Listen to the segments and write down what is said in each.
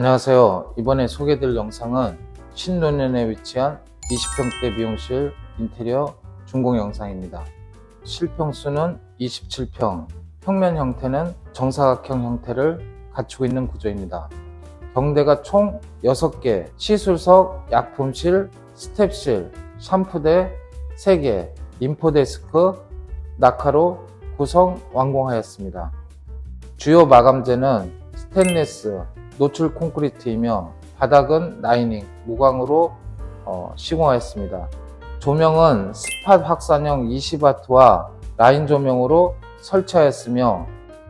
안녕하세요. 이번에 소개해드릴 영상은 신논현에 위치한 20평대 미용실 인테리어 준공 영상입니다. 실평수는 27평, 평면 형태는 정사각형 형태를 갖추고 있는 구조입니다. 경대가 총 6개, 시술석, 약품실, 스텝실, 샴푸대 3개, 인포데스크, 낙하로 구성 완공하였습니다. 주요 마감재는 스테인레스, 노출 콘크리트이며 바닥은 라이닝, 무광으로 어, 시공하였습니다. 조명은 스팟 확산형 20W와 라인 조명으로 설치하였으며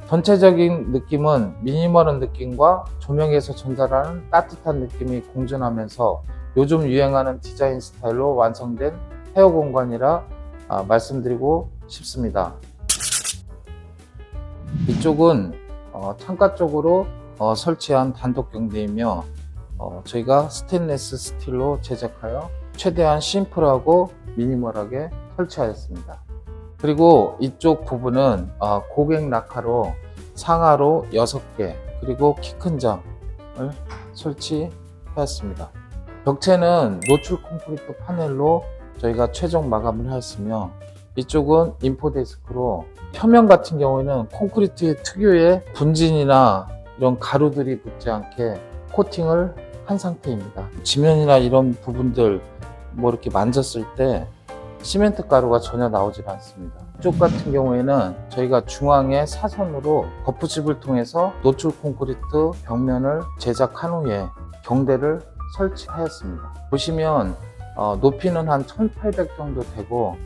전체적인 느낌은 미니멀한 느낌과 조명에서 전달하는 따뜻한 느낌이 공존하면서 요즘 유행하는 디자인 스타일로 완성된 헤어 공간이라 아, 말씀드리고 싶습니다. 이쪽은 어, 창가 쪽으로 어, 설치한 단독 경대이며 어, 저희가 스테인레스 스틸로 제작하여 최대한 심플하고 미니멀하게 설치하였습니다. 그리고 이쪽 부분은 어, 고객 낙하로 상하로 6개 그리고 키 큰 장을 설치하였습니다. 벽체는 노출 콘크리트 파넬로 저희가 최종 마감을 하였으며 이쪽은 인포데스크로 표면 같은 경우에는 콘크리트의 특유의 분진이나 이런 가루들이 붙지 않게 코팅을 한 상태입니다. 지면이나 이런 부분들 뭐 이렇게 만졌을 때 시멘트 가루가 전혀 나오질 않습니다. 이쪽 같은 경우에는 저희가 중앙에 사선으로 거푸집을 통해서 노출 콘크리트 벽면을 제작한 후에 경대를 설치하였습니다. 보시면 어, 높이는 한 1800 정도 되고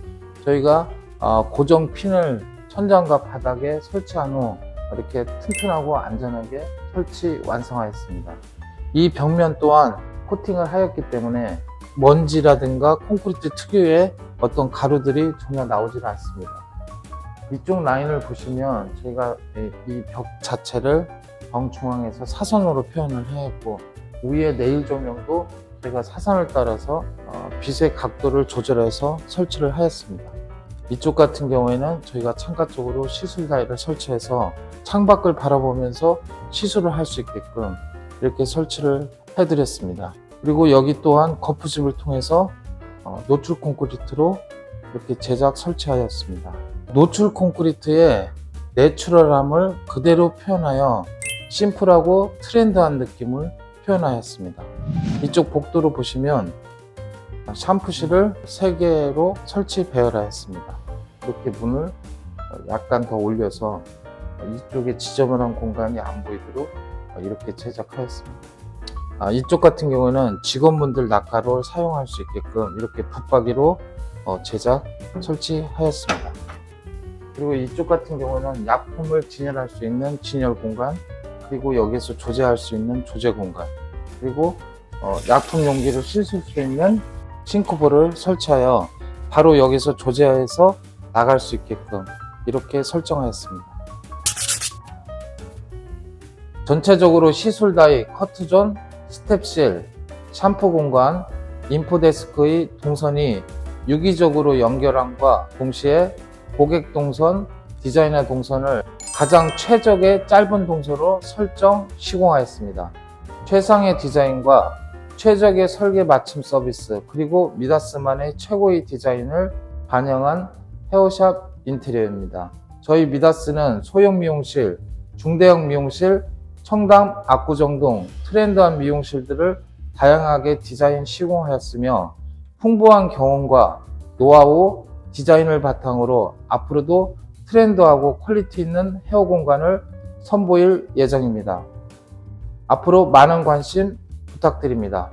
저희가 어, 고정 핀을 천장과 바닥에 설치한 후 이렇게 튼튼하고 안전하게 설치 완성하였습니다. 이 벽면 또한 코팅을 하였기 때문에 먼지라든가 콘크리트 특유의 어떤 가루들이 전혀 나오질 않습니다. 이쪽 라인을 보시면 저희가 이 벽 자체를 정중앙에서 사선으로 표현을 해왔고 위에 네일 조명도 저희가 사선을 따라서 어, 빛의 각도를 조절해서 설치를 하였습니다. 이쪽 같은 경우에는 저희가 창가 쪽으로 시술 다이를 설치해서 창밖을 바라보면서 시술을 할 수 있게끔 이렇게 설치를 해드렸습니다. 그리고 여기 또한 거푸집을 통해서 어, 노출 콘크리트로 이렇게 제작 설치하였습니다. 노출 콘크리트의 내추럴함을 그대로 표현하여 심플하고 트렌드한 느낌을 표현하였습니다. 이쪽 복도로 보시면 샴푸실을 3개로 설치 배열하였습니다. 이렇게 문을 약간 더 올려서 이쪽에 지저분한 공간이 안 보이도록 이렇게 제작하였습니다. 아, 이쪽 같은 경우는 직원분들 낙하를 사용할 수 있게끔 이렇게 붙박이로 어, 제작 설치하였습니다. 그리고 이쪽 같은 경우는 약품을 진열할 수 있는 진열 공간, 그리고 여기서 조제할 수 있는 조제 공간, 그리고 어, 약품 용기를 씻을 수 있는 싱크볼을 설치하여 바로 여기서 조제해서 나갈 수 있게끔 이렇게 설정하였습니다. 전체적으로 시술 다이, 커트존, 스텝실, 샴푸 공간, 인포데스크의 동선이 유기적으로 연결함과 동시에 고객 동선, 디자이너 동선을 가장 최적의 짧은 동선으로 설정, 시공하였습니다. 최상의 디자인과 최적의 설계 맞춤 서비스, 그리고 미다스만의 최고의 디자인을 반영한 헤어샵 인테리어입니다. 저희 미다스는 소형 미용실, 중대형 미용실, 청담, 압구정동, 트렌드한 미용실들을 다양하게 디자인 시공하였으며 풍부한 경험과 노하우, 디자인을 바탕으로 앞으로도 트렌드하고 퀄리티 있는 헤어 공간을 선보일 예정입니다. 앞으로 많은 관심 부탁드립니다.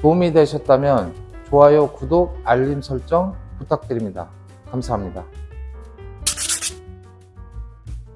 도움이 되셨다면 좋아요, 구독, 알림 설정 부탁드립니다. 감사합니다.